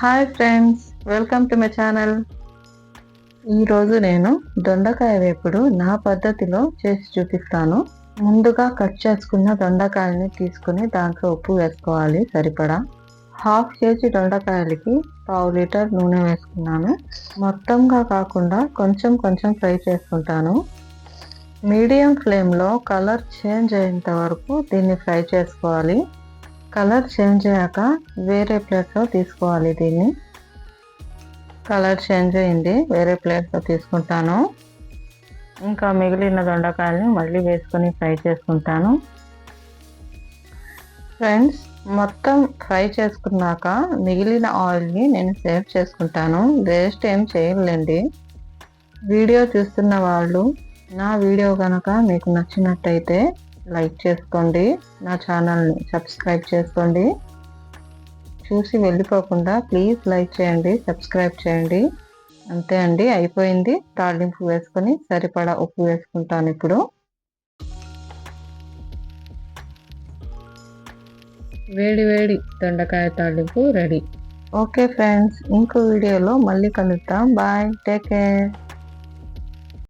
Hi friends welcome to my channel ఈరోజు నేను దొండకాయ వేపుడు నా పద్ధతిలో చేసి చూపిస్తాను. ముందుగా కట్ చేసుకున్న దొండకాయని తీసుకుని దాంట్లో ఉప్పు వేసుకోవాలి సరిపడా. హాఫ్ కేజీ దొండకాయలకి పావు లీటర్ నూనె వేసుకున్నాను. మొత్తంగా కాకుండా కొంచెం కొంచెం ఫ్రై చేసుకుంటాను. మీడియం ఫ్లేమ్లో కలర్ చేంజ్ అయ్యేంత వరకు దీన్ని ఫ్రై చేసుకోవాలి. కలర్ చేంజ్ అయ్యాక వేరే ప్లేట్లో తీసుకోవాలి దీన్ని. కలర్ చేంజ్ అయింది వేరే ప్లేట్లో తీసుకుంటాను. ఇంకా మిగిలిన దొండకాయలని మళ్ళీ వేసుకొని ఫ్రై చేసుకుంటాను. ఫ్రెండ్స్ మొత్తం ఫ్రై చేసుకున్నాక మిగిలిన ఆయిల్ని నేను సేవ్ చేసుకుంటాను. వేస్ట్ ఏం చేయలేండి వీడియో చూస్తున్న వాళ్ళు నా వీడియో కనుక మీకు నచ్చినట్టయితే లైక్ చేసుకోండి. నా ఛానల్ని సబ్స్క్రైబ్ చేసుకోండి. చూసి వెళ్ళిపోకుండా ప్లీజ్ లైక్ చేయండి సబ్స్క్రైబ్ చేయండి. అంతే అండి అయిపోయింది. తాళింపు వేసుకొని సరిపడా ఉప్పు వేసుకుంటాను ఇప్పుడు. వేడి వేడి దొండకాయ తాళింపు రెడీ. ఓకే ఫ్రెండ్స్ ఇంకో వీడియోలో మళ్ళీ కలుద్దాం. Bye take care.